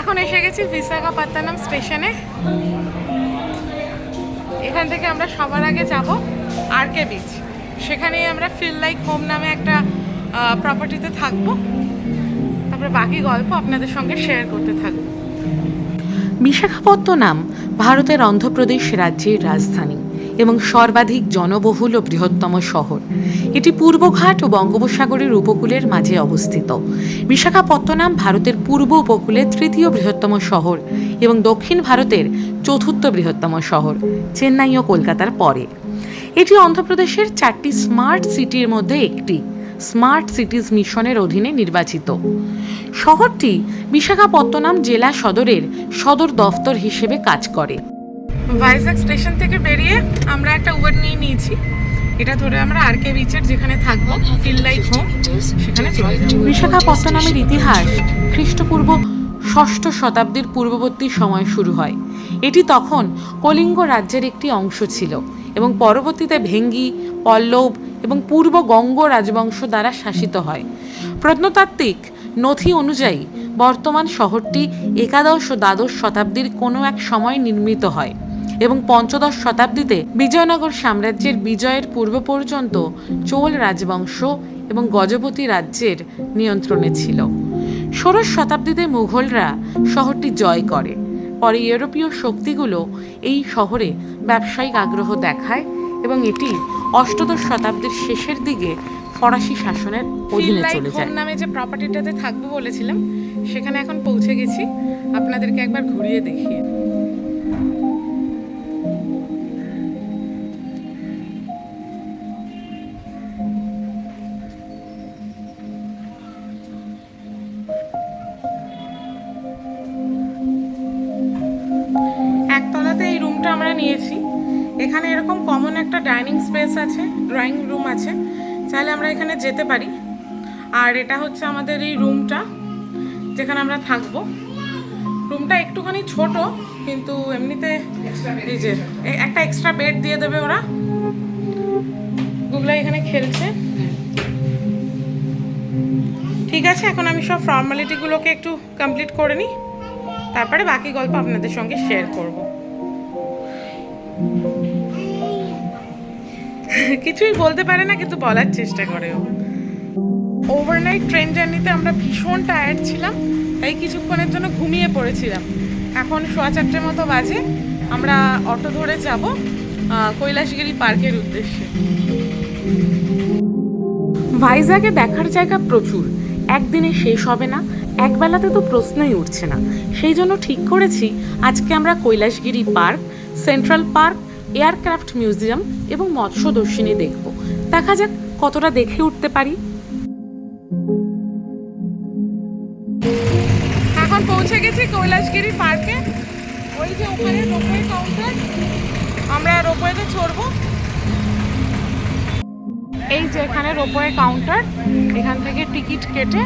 এখন এসে গেছি বিশাখাপত্তনম স্টেশনে। এখান থেকে আমরা সবার আগে যাব আর কে বিচ সেখানে আমরা ফিল লাইক হোম নামে একটা প্রপার্টিতে থাকব। তারপরে বাকি গল্প আপনাদের সঙ্গে শেয়ার করতে থাকব। বিশাখাপত্তনম, ভারতের অন্ধ্রপ্রদেশ রাজ্যের রাজধানী। এবং সর্বাধিক জনবহুল ও বৃহত্তম শহর। এটি পূর্বঘাট ও বঙ্গোপসাগরের উপকূলের মাঝে অবস্থিত। বিশাখাপত্তনম ভারতের পূর্ব উপকূলের তৃতীয় বৃহত্তম শহর এবং দক্ষিণ ভারতের চতুর্থ বৃহত্তম শহর, চেন্নাই ও কলকাতার পরে। এটি অন্ধ্রপ্রদেশের চারটি স্মার্ট সিটির মধ্যে একটি, স্মার্ট সিটিজ মিশনের অধীনে নির্বাচিত। শহরটি বিশাখাপত্তনম জেলা সদরের সদর দফতর হিসেবে কাজ করে। ভাইজাগ স্টেশন থেকে বেরিয়ে আমরা একটা উবার নিয়ে নিয়েছি। এটা ধরে আমরা আর কে বিচের যেখানে থাকব ফিল লাইক হোম সেখানে চলে যাব। বিশাখাপত্তনমের ইতিহাস খ্রিস্টপূর্ব ষষ্ঠ শতাব্দীর পূর্ববর্তী সময় শুরু হয়। এটি তখন কলিঙ্গ রাজ্যের একটি অংশ ছিল এবং পরবর্তীতে ভেঙ্গি, পল্লব এবং পূর্ব গঙ্গ রাজবংশ দ্বারা শাসিত হয়। প্রত্নতাত্ত্বিক নথি অনুযায়ী বর্তমান শহরটি একাদশ ও দ্বাদশ শতাব্দীর কোনো এক সময় নির্মিত হয়। এবং পঞ্চদশ শতাব্দীতে বিজয়নগর সাম্রাজ্যের বিজয়ের পূর্ব পর্যন্ত চোল রাজবংশ এবং গজপতি রাজ্যের নিয়ন্ত্রণে ছিল। ষোড়শ শতাব্দীতে মুঘলরা শহরটি জয় করে। পরে ইউরোপীয় শক্তিগুলো এই শহরে ব্যবসায়িক আগ্রহ দেখায় এবং এটি অষ্টদশ শতাব্দীর শেষের দিকে ফরাসি শাসনের অধীনে চলে যায়। নামে যে প্রপার্টিটাতে থাকব বলেছিলাম সেখানে এখন পৌঁছে গেছি। আপনাদেরকে একবার ঘুরিয়ে দেখিয়ে। রুমটা নিয়েছি। এখানে এরকম কমন একটা ডাইনিং স্পেস আছে ড্রয়িং রুম আছে। চাইলে আমরা এখানে যেতে পারি। আর এটা হচ্ছে আমাদের এই রুমটা যেখানে আমরা থাকব। রুমটা একটুখানি ছোট, কিন্তু এমনিতে এই যে একটা এক্সট্রা বেড দিয়ে দেবে ওরা। গুগলা এখানে খেলছে। ঠিক আছে, এখন আমি সব ফর্মালিটিগুলোকে একটু কমপ্লিট করে নিই। তারপরে বাকি গল্প আপনাদের সঙ্গে শেয়ার করব। কিছুই বলতে পারে না, কিন্তু বলার চেষ্টা করে ও। ওভারনাইট ট্রেন জার্নিতে আমরা ভীষণ টায়ার্ড ছিলাম, তাই কিছুক্ষণের জন্য ঘুমিয়ে পড়েছিলাম। এখন সোয়া চারটের মতো বাজে, আমরা অটো ধরে যাব কৈলাসগিরি পার্কের উদ্দেশ্যে। ভাইজাগে দেখার জায়গা প্রচুর, একদিনে শেষ হবে না, একবেলাতে তো প্রশ্নই উঠছে না। সেই জন্য ঠিক করেছি, আজকে আমরা Kailasagiri park central park aircraft museum এবং মৎস্যদর্শিনী দেখব। দেখা যাক কতটা দেখে উঠতে পারি। এখন পৌঁছে গেছি কৈলাসগিরি পার্কে ওই যে ওখানে রোপওয়ে কাউন্টার আমরা রোপওয়েতে চড়বো। এই যে এখানে রোপওয়ে কাউন্টার এখান থেকে টিকিট কেটে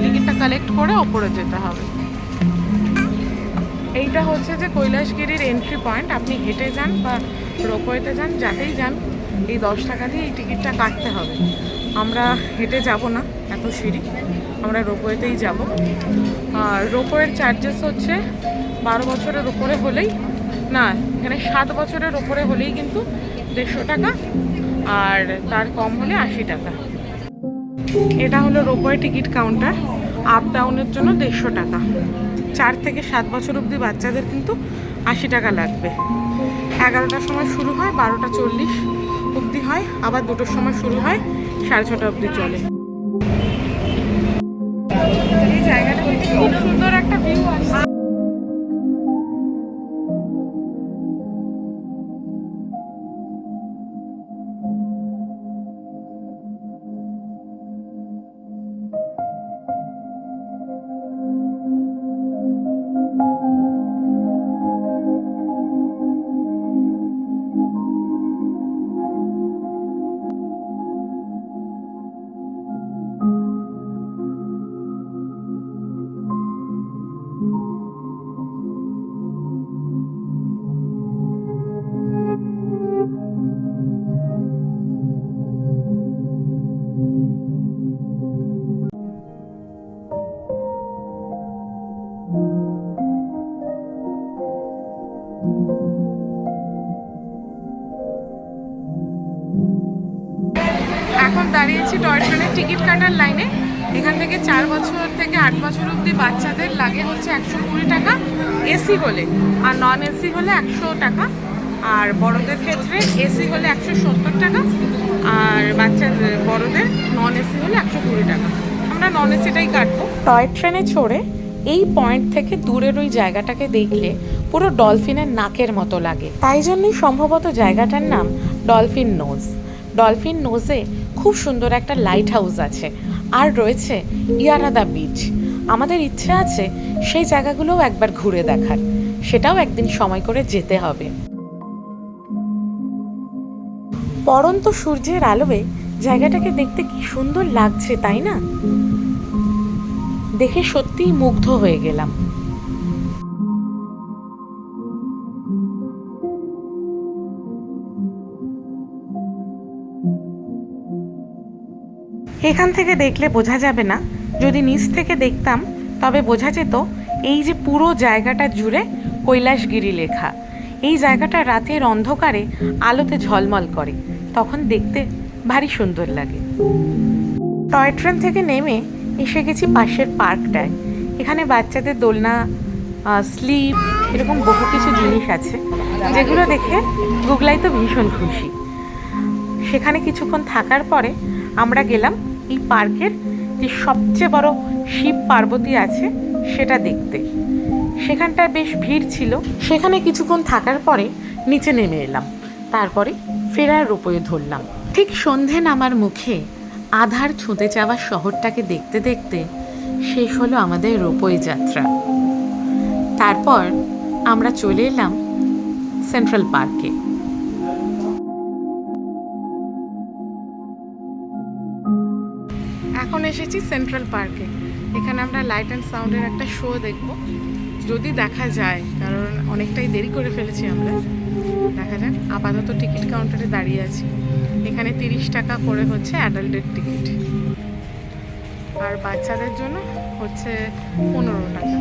টিকিটটা কালেক্ট করে ওপরে যেতে হবে। এইটা হচ্ছে যে কৈলাসগিরির এন্ট্রি পয়েন্ট আপনি হেঁটে যান বা রোপওয়েতে যান যাতেই যান, এই দশ টাকা দিয়ে এই টিকিটটা কাটতে হবে। আমরা হেঁটে যাব না, এত সিঁড়ি। আমরা রোপওয়েতেই যাব। আর রোপওয়ের চার্জেস হচ্ছে বারো বছরের উপরে হলেই, না, এখানে সাত বছরের উপরে হলেই কিন্তু দেড়শো টাকা, আর তার কম হলে আশি টাকা। এটা হলো রোপওয়ে টিকিট কাউন্টার আপ ডাউনের জন্য দেড়শো টাকা। চার থেকে সাত বছর অবধি বাচ্চাদের কিন্তু আশি টাকা লাগবে। এগারোটার সময় শুরু হয়, বারোটা চল্লিশ অবধি হয়, আবার দুটোর সময় শুরু হয়, সাড়ে ছটা অবধি চলে। কাটার লাইনে। এখান থেকে চার বছর থেকে আট বছর অবধি বাচ্চাদের লাগে হচ্ছে একশো কুড়ি টাকা এসি হলে। আর নন এসি হলে একশো টাকা। আর বড়দের ক্ষেত্রে এসি হলে একশো সত্তর টাকা। আর বাচ্চাদের বড়দের নন এসি হলে একশো কুড়ি টাকা। আমরা নন এসিটাই কাটবো। টয় ট্রেনে চড়ে এই পয়েন্ট থেকে দূরের ওই জায়গাটাকে দেখলে পুরো ডলফিনের নাকের মতো লাগে। তাই জন্যই সম্ভবত জায়গাটার নাম ডলফিন নোজ। ডলফিন নোজে খুব সুন্দর একটা লাইট হাউস আছে। আর রয়েছে ইয়ারাদা বিচ আমাদের ইচ্ছে আছে সেই জায়গাগুলোও একবার ঘুরে দেখার। সেটাও একদিন সময় করে যেতে হবে। পরন্ত সূর্যের আলোয় জায়গাটাকে দেখতে কি সুন্দর লাগছে, তাই না? দেখে সত্যিই মুগ্ধ হয়ে গেলাম। এখান থেকে দেখলে বোঝা যাবে না। যদি নিচ থেকে দেখতাম, তবে বোঝা যেত এই যে পুরো জায়গাটা জুড়ে কৈলাসগিরি লেখা। এই জায়গাটা রাতের অন্ধকারে আলোতে ঝলমল করে। তখন দেখতে ভারী সুন্দর লাগে। টয় ট্রেন থেকে নেমে এসে গেছি পাশের পার্কটায়। এখানে বাচ্চাদের দোলনা স্লিপ, এরকম বহু কিছু জিনিস আছে, যেগুলো দেখে গুগলাই তো ভীষণ খুশি। সেখানে কিছুক্ষণ থাকার পরে আমরা গেলাম এই পার্কের যে সবচেয়ে বড় শিব পার্বতী আছে, সেটা দেখতে। সেখানটায় বেশ ভিড় ছিল। সেখানে কিছুক্ষণ থাকার পরে নিচে নেমে এলাম। তারপরে ফেরার রূপয়ে ধরলাম। ঠিক সন্ধে নামার মুখে আধার ছুঁতে যাওয়া শহরটাকে দেখতে দেখতে শেষ হলো আমাদের রোপওয়ে যাত্রা। তারপর আমরা চলে এলাম সেন্ট্রাল পার্কে। সেন্ট্রাল পার্কে এখানে আমরা লাইট অ্যান্ড সাউন্ডের একটা শো দেখব। যদি দেখা যায়, কারণ অনেকটাই দেরি করে ফেলেছি আমরা, দেখা যাক। আপাতত টিকিট কাউন্টারে দাঁড়িয়ে আছি। এখানে তিরিশ টাকা করে হচ্ছে অ্যাডাল্টের টিকিট আর বাচ্চাদের জন্য হচ্ছে পনেরো টাকা।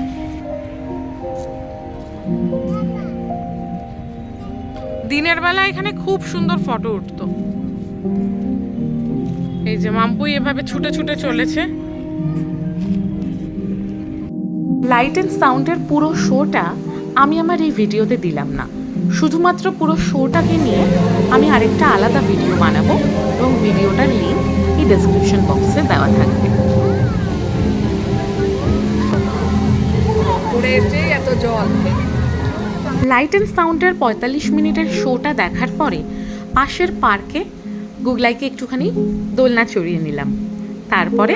দিনের বেলা এখানে খুব সুন্দর ফটো উঠতো। এই যে মাম্পুই এভাবে ছুটে ছুটে চলেছে। লাইট অ্যান্ড সাউন্ডের পুরো শোটা আমি আমার এই ভিডিওতে দিলাম না। শুধুমাত্র পুরো শোটাকে নিয়ে আমি আরেকটা আলাদা ভিডিও বানাবো এবং ভিডিওটার লিঙ্ক এই ডেসক্রিপশন বক্সে দেওয়া থাকবে। লাইট অ্যান্ড সাউন্ডের পঁয়তাল্লিশ মিনিটের শোটা দেখার পরে পাশের পার্কে গুগলাইকে একটুখানি দোলনা চড়িয়ে নিলাম। তারপরে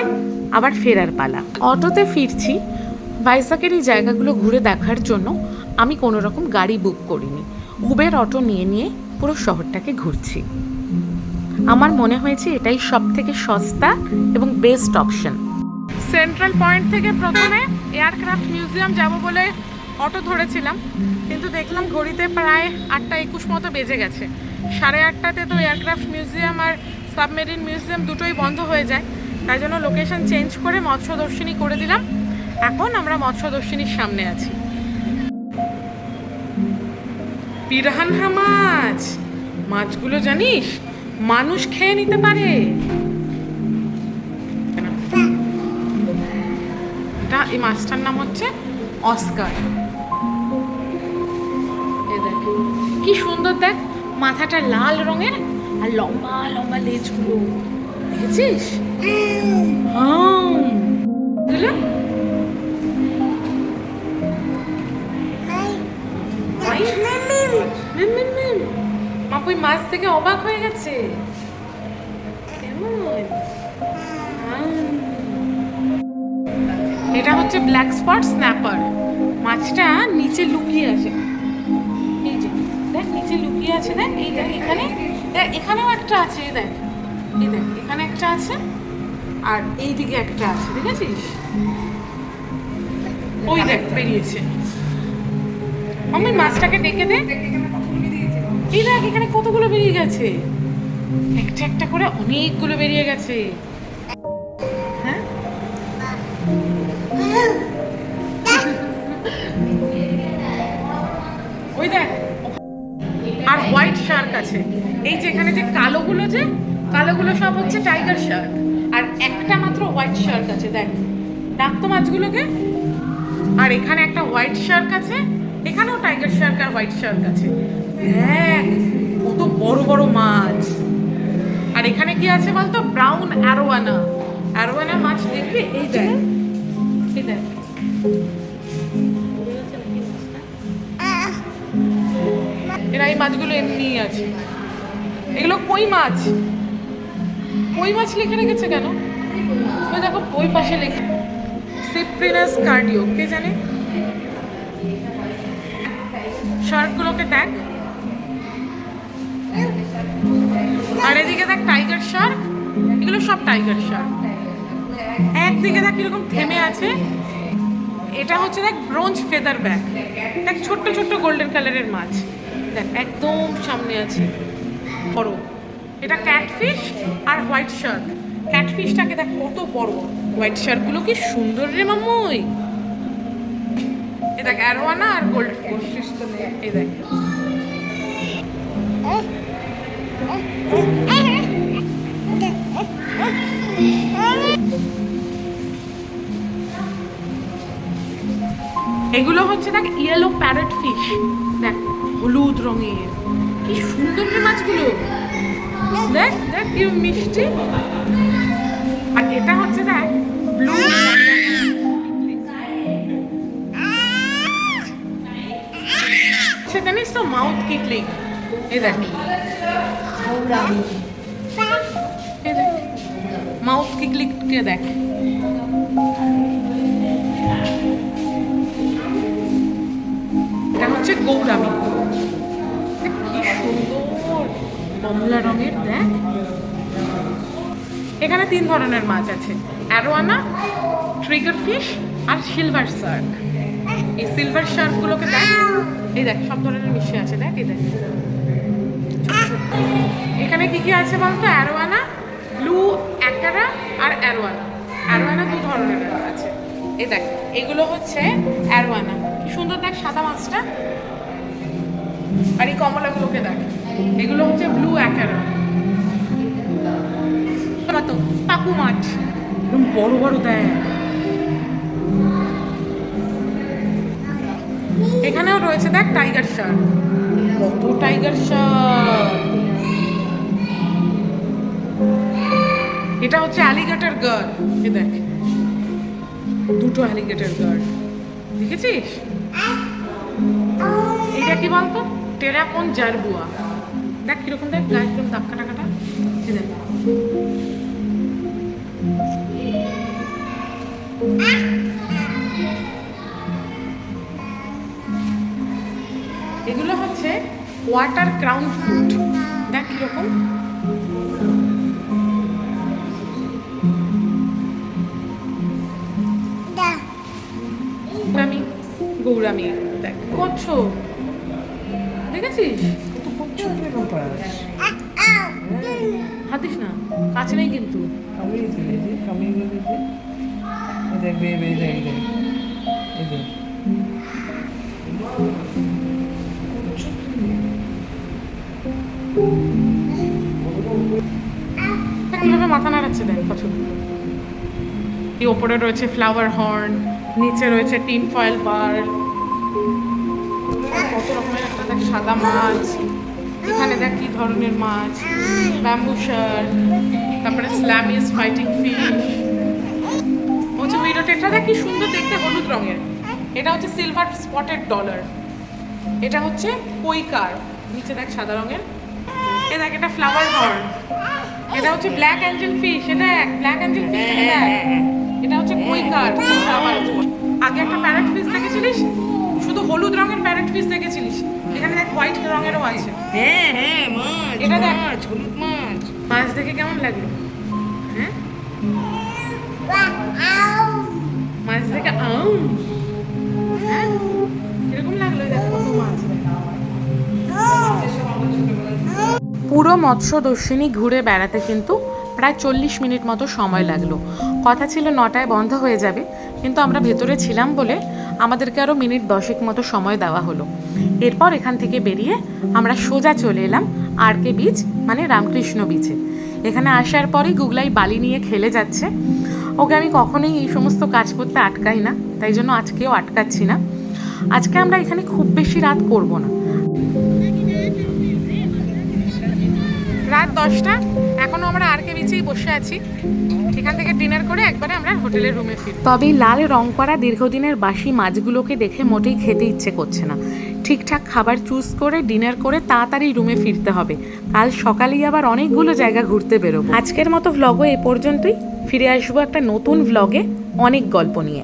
আবার ফেরার পালা। অটোতে ফিরছি ভাইজাকের এই জায়গাগুলো ঘুরে দেখার জন্য আমি কোনো রকম গাড়ি বুক করিনি। উবের অটো নিয়ে নিয়ে পুরো শহরটাকে ঘুরছি। আমার মনে হয়েছে এটাই সব থেকে সস্তা এবং বেস্ট অপশন সেন্ট্রাল পয়েন্ট থেকে প্রথমে এয়ারক্রাফট মিউজিয়াম যাব বলে অটো ধরেছিলাম, কিন্তু দেখলাম ঘড়িতে প্রায় আটটা একুশ মতো বেজে গেছে। সাড়ে আটটাতে তো এয়ারক্রাফট মিউজিয়াম আর সাবমেরিন মিউজিয়াম দুটোই বন্ধ হয়ে যায়, তাই জন্য লোকেশন চেঞ্জ করে মৎস্যদর্শিনী করে দিলাম। এখন আমরা মৎস্যদর্শিনীর সামনে আছি। পিরানহা মাছ মাছগুলো জানিস মানুষ খেয়ে নিতে পারে। এটা এই মাছটার নাম হচ্ছে অস্কার। দেখ কি সুন্দর দেখ মাথাটা লাল রঙের আর লম্বা লম্বা লেজগুলো। দেখেছিস? হ্যাঁ। মিম। মাপুই মাছ থেকে অবাক হয়ে গেছে। এটা হচ্ছে ব্ল্যাক স্পট স্ন্যাপার মাছটা নিচে লুকিয়ে আছে। এই যে, দেখ, নিচে লুকিয়ে আছে, দেখ, এই দেখ, এখানে, দেখ, এখানেও একটা আছে, এই দেখ এই দেখ, এখানে একটা আছে, আর এই দিকে একটা আছে, দেখেছিস? ওই দেখ, বেরিয়েছে। আমি মাছটাকে ডেকে দে। এই দেখ, এখানে কতগুলো বেরিয়ে গেছে। একটা একটা করে অনেকগুলো বেরিয়ে গেছে। হ্যাঁ? ওই দেখ, আর হোয়াইট শার্ক আছে। এই যে এখানে যে কালোগুলো যে, কালোগুলো সব হচ্ছে টাইগার শার্ক আর একটা মাত্র হোয়াইট শার্ক আছে, দেখ। ডাক তো মাছগুলোকে। আর এখানে একটা হোয়াইট শার্ক আছে। এখানেও টাইগার শার্ক আর হোয়াইট শার্ক আছে। দেখ কত বড় বড় মাছ। আর এখানে কি আছে বলতো? ব্রাউন অ্যারোয়ানা অ্যারোয়ানা মাছ দেখবি? এই দেখ। এই দেখ। এরা এই মাছগুলো এমনিই আছে। এগুলো কই মাছ? কই মাছ লিখে রেখেছে কেন? দেখো ওই পাশে লেখা। সিপ্রিনাস কার্ডিও কে জানে? শার্কগুলোকে দেখ। আর এদিকে দেখ টাইগার শার্ক এগুলো সব টাইগার শার্ক একদিকে দেখ কীরকম থেমে আছে। এটা হচ্ছে দেখ ব্রোঞ্জ ফেদার ব্যাগ দেখ ছোট্ট ছোট্ট গোল্ডেন কালারের মাছ। দেখ একদম সামনে আছে। বড়। এটা ক্যাটফিশ আর হোয়াইট শার্ক ক্যাটফিশটাকে দেখ কত বড়। হোয়াইট শার্কগুলো কি সুন্দর রে মামুই। দেখ, অ্যারোয়ানা আর গোল্ড ফিশ এই দেখ। এগুলো হচ্ছে দেখ ইয়েলো প্যারেট ফিশ দেখ, হলুদ রঙের। কি সুন্দর রে মাছগুলো। দেখ দেখ, কি মিষ্টি। আর এটা হচ্ছে দেখ ব্লু মাউথ কিকলিং এই দেখ। এই দেখ। মাউথ কিকলিককে দেখ। হচ্ছে গৌরামি। কি সুন্দর কমলা রঙের, দেখ। এখানে তিন ধরনের মাছ আছে। অ্যারোয়ানা ট্রিগার ফিশ আর সিলভার শার্ক এই সিলভার শার্কগুলোকে দেখ। দেখ, সব ধরনের মিশে আছে, দেখ, এই দেখ। এখানে কি কি আছে বলতো? অ্যারোয়ানা, ব্লু, অ্যাকারা আর অ্যারোয়ানা। অ্যারোয়ানা দু ধরনের আছে। এই দেখ, এগুলো হচ্ছে অ্যারোয়ানা। কি সুন্দর দেখ, সাদা মাছটা। আর এই কমলাগুলোকে দেখ, এগুলো হচ্ছে ব্লু, অ্যাকারা। কত? পাকু মাছ একদম বড় বড় দেখ। এখানেও রয়েছে, দেখ টাইগার শার্ক কত টাইগার শার্ক এটা হচ্ছে অ্যালিগেটর গার্ড এ দেখ। দুটো অ্যালিগেটর গার্ড দেখেছিস? এটা কি বলতো? টেরাকন জারবুয়া দেখ, কীরকম দেখ, গায়ে কীরকম দাগ কাটা কাটা এ দেখ। এগুলো হচ্ছে ওয়াটার ক্রাউন ফ্রুট দেখ কীরকম। গৌরামি গৌরামি, দেখ, করছ। দেখেছিস? হাতিস না, কাছে নেই কিন্তু। কামিয়ে দিলে যে এই দেখ এই দেখ। কীভাবে মাথা নাড়াচ্ছে দেখ এই ওপরে রয়েছে ফ্লাওয়ার হর্ন নিচে রয়েছে টিন ফয়েল বার কত রকমের দেখ সাদা মাছ, এখানে দেখ কি ধরনের মাছ ব্যাম্বু শার্ক তারপরে স্ল্যামিস ফাইটিং ফিশ হচ্ছে উইডো টেট্রা দেখ কি সুন্দর দেখতে হলুদ রঙের। এটা হচ্ছে সিলভার স্পটেড ডলার এটা হচ্ছে কৈকার। নিচে দেখ সাদা রঙের। এ দেখ এটা ফ্লাওয়ার হর্ন এটা হচ্ছে ব্ল্যাক অ্যাঞ্জেল ফিশ এটা এক ব্ল্যাক অ্যাঞ্জেল ফিশ এটা হচ্ছে কৈকার আবার আগে একটা প্যারেট ফিশ দেখেছিলিস? শুধু হলুদ রঙের প্যারেট ফিশ দেখেছিলিস? এখানে দেখ হোয়াইট রঙেরও আছে। হ্যাঁ হ্যাঁ মাছ এটা দেখ। মাছ হলুদ মাছ। মাছ দেখে কেমন লাগল? হ্যাঁ? মাছ দেখে আউ পুরো মৎস্যদর্শিনী ঘুরে বেড়াতে কিন্তু প্রায় চল্লিশ মিনিট মতো সময় লাগল। কথা ছিল নটায় বন্ধ হয়ে যাবে, কিন্তু আমরা ভেতরে ছিলাম বলে আমাদেরকে আরও মিনিট দশেক মতো সময় দেওয়া হলো। এরপর এখান থেকে বেরিয়ে আমরা সোজা চলে এলাম আর কে বিচ মানে রামকৃষ্ণ বিচে। এখানে আসার পরেই গুগলাই বালি নিয়ে খেলে যাচ্ছে। ওকে আমি কখনোই এই সমস্ত কাজ করতে আটকাই না, তাই জন্য আজকেও আটকাচ্ছি না। আজকে আমরা এখানে খুব বেশি রাত করব না। রাত দশটা। এখনও আমরা আর কে বিচেই বসে আছি। এখান থেকে ডিনার করে একবারে আমরা হোটেলের রুমে ফিরব। তবে লাল রং করা দীর্ঘদিনের বাসি মাছগুলোকে দেখে মোটেই খেতে ইচ্ছে করছে না। ঠিকঠাক খাবার চুজ করে ডিনার করে তাড়াতাড়ি রুমে ফিরতে হবে। কাল সকালেই আবার অনেকগুলো জায়গা ঘুরতে বেরোবো। আজকের মতো ভ্লগও এ পর্যন্তই। ফিরে আসব একটা নতুন ভ্লগে অনেক গল্প নিয়ে।